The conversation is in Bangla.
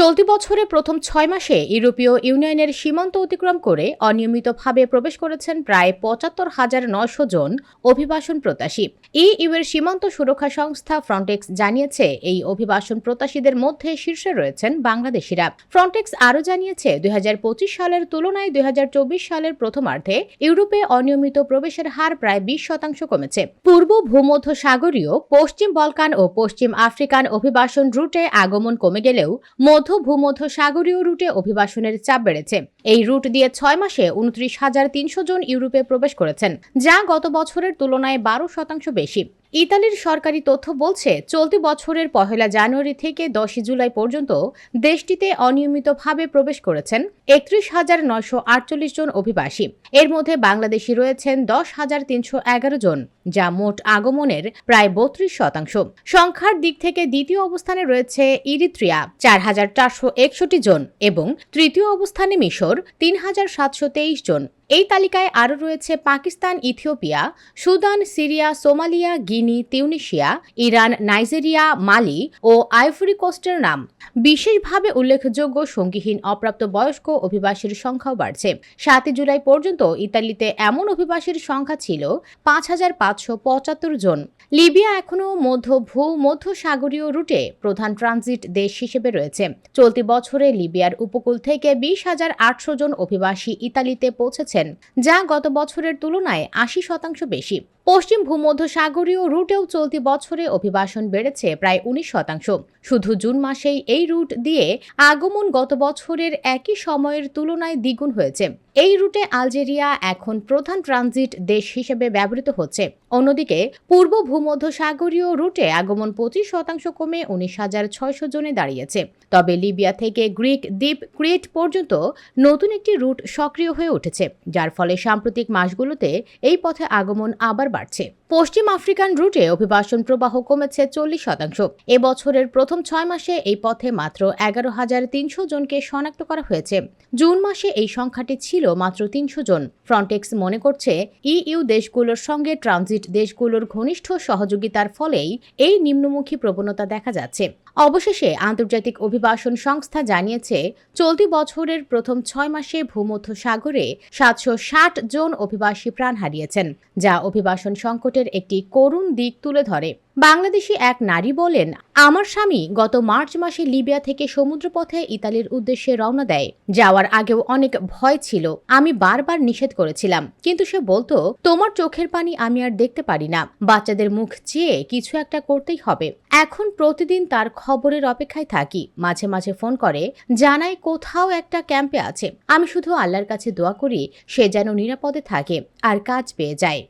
চলতি বছরে প্রথম ছয় মাসে ইউরোপীয় ইউনিয়নের সীমান্ত অতিক্রম করে অনিয়মিতভাবে প্রবেশ করেছেন প্রায় পঁচাত্তর হাজার নয়শো জন অভিবাসন প্রত্যাশী। ইইউ এর সীমান্ত সুরক্ষা সংস্থা ফ্রন্টেক্স জানিয়েছে, এই অভিবাসন প্রত্যাশীদের মধ্যে শীর্ষে রয়েছেন বাংলাদেশিরা। ফ্রন্টেক্স আরও জানিয়েছে, দুই হাজার পঁচিশ সালের তুলনায় দুই হাজার চব্বিশ সালের প্রথমার্ধে ইউরোপে অনিয়মিত প্রবেশের হার প্রায় বিশ শতাংশ কমেছে। পূর্ব ভূমধ্য সাগরীয় পশ্চিম বলকান ও পশ্চিম আফ্রিকান অভিবাসন রুটে আগমন কমে গেলেও মধ্য ভূমধ্য সাগরীয় রুটে অভিবাসনের চাপ বেড়েছে। এই রুট দিয়ে ছয় মাসে উনত্রিশ হাজার তিনশো জন ইউরোপে প্রবেশ করেছেন, যা গত বছরের তুলনায় বারো শতাংশ বেশি। ইতালির সরকারি তথ্য বলছে, চলতি বছরের পহেলা জানুয়ারি থেকে দশই জুলাই পর্যন্ত দেশটিতে অনিয়মিতভাবে প্রবেশ করেছেন একত্রিশ হাজার নয়শো আটচল্লিশ জন অভিবাসী। এর মধ্যে বাংলাদেশি রয়েছেন দশ হাজার তিনশো এগারো জন, যা মোট আগমনের প্রায় বত্রিশ শতাংশ। সংখ্যার দিক থেকে দ্বিতীয় অবস্থানে রয়েছে ইরিত্রিয়া, চার হাজার চারশো একষট্টি জন, এবং তৃতীয় অবস্থানে মিশর, তিন হাজার সাতশো তেইশ জন। এই তালিকায় আরও রয়েছে Pakistan, Ethiopia, Sudan, Syria, Somalia, Guinea, Tunisia, Iran, Nigeria, Mali ও আইভরি কোস্টের নাম। বিশেষভাবে উল্লেখযোগ্য সঙ্গীহীন অপ্রাপ্ত বয়স্ক অভিবাসীর সংখ্যাও বাড়ছে। সাতই জুলাই পর্যন্ত ইতালিতে এমন অভিবাসীর সংখ্যা ছিল পাঁচ হাজার পাঁচশো পঁচাত্তর জন। লিবিয়া এখনও মধ্য ভূ মধ্য সাগরীয় রুটে প্রধান ট্রানজিট দেশ হিসেবে রয়েছে। চলতি বছরে লিবিয়ার উপকূল থেকে বিশ হাজার আটশো জন অভিবাসী ইতালিতে যা গত বছরের তুলনায় আশি শতাংশ বেশি। পশ্চিম ভূমধ্য সাগরীয় রুটেও চলতি বছরে অভিবাসন বেড়েছে প্রায় উনিশ শতাংশ। শুধু জুন মাসেই এই রুট দিয়ে আগমন গত বছরের একই সময়ের তুলনায় দ্বিগুণ হয়েছে। এই রুটে আলজেরিয়া এখন প্রধান ট্রানজিট দেশ হিসেবে ব্যবহৃত হচ্ছে। অন্যদিকে, পূর্ব ভূমধ্য সাগরীয় রুটে আগমন পঁচিশ শতাংশ কমে উনিশ হাজার ছয়শো জনে দাঁড়িয়েছে। তবে লিবিয়া থেকে গ্রিক দ্বীপ ক্রিয়েট পর্যন্ত নতুন একটি রুট সক্রিয় হয়ে উঠেছে, যার ফলে সাম্প্রতিক মাসগুলোতে এই পথে আগমন আবার বাড়ছে। পশ্চিম আফ্রিকান রুটে অভিবাসন প্রবাহ কমেছে চল্লিশ শতাংশ। এবছরের প্রথম ছয় মাসে এই পথে মাত্র এগারো হাজার তিনশো জনকে শনাক্ত করা হয়েছে। জুন মাসে এই সংখ্যাটি ছিল মাত্র তিনশো জন। ফ্রন্টেক্স মনে করছে, ইইউ দেশগুলোর সঙ্গে ট্রানজিট দেশগুলোর ঘনিষ্ঠ সহযোগিতার ফলেই এই নিম্নমুখী প্রবণতা দেখা যাচ্ছে। অবশেষে আন্তর্জাতিক অভিবাসন সংস্থা জানিয়েছে, চলতি বছরের প্রথম ছয় মাসে ভূমধ্য সাগরে সাতশো ষাট জন অভিবাসী প্রাণ হারিয়েছেন, যা অভিবাসন সংকটের একটি করুণ দিক তুলে ধরে। বাংলাদেশি এক নারী বলেন, আমার স্বামী গত মার্চ মাসে লিবিয়া থেকে সমুদ্রপথে ইতালির উদ্দেশ্যে রওনা দেয়। যাওয়ার আগেও অনেক ভয় ছিল। আমি বারবার নিষেধ করেছিলাম। কিন্তু সে বলতো, তোমার চোখের পানি আমি আর দেখতে পারি না। বাচ্চাদের মুখ চেয়ে কিছু একটা করতেই হবে। এখন প্রতিদিন তার খবরের অপেক্ষায় থাকি। মাঝে মাঝে ফোন করে, জানাই কোথাও একটা ক্যাম্পে আছে। আমি শুধু আল্লাহর কাছে দোয়া করি, সে যেন নিরাপদে থাকে আর কাজ পেয়ে যায়।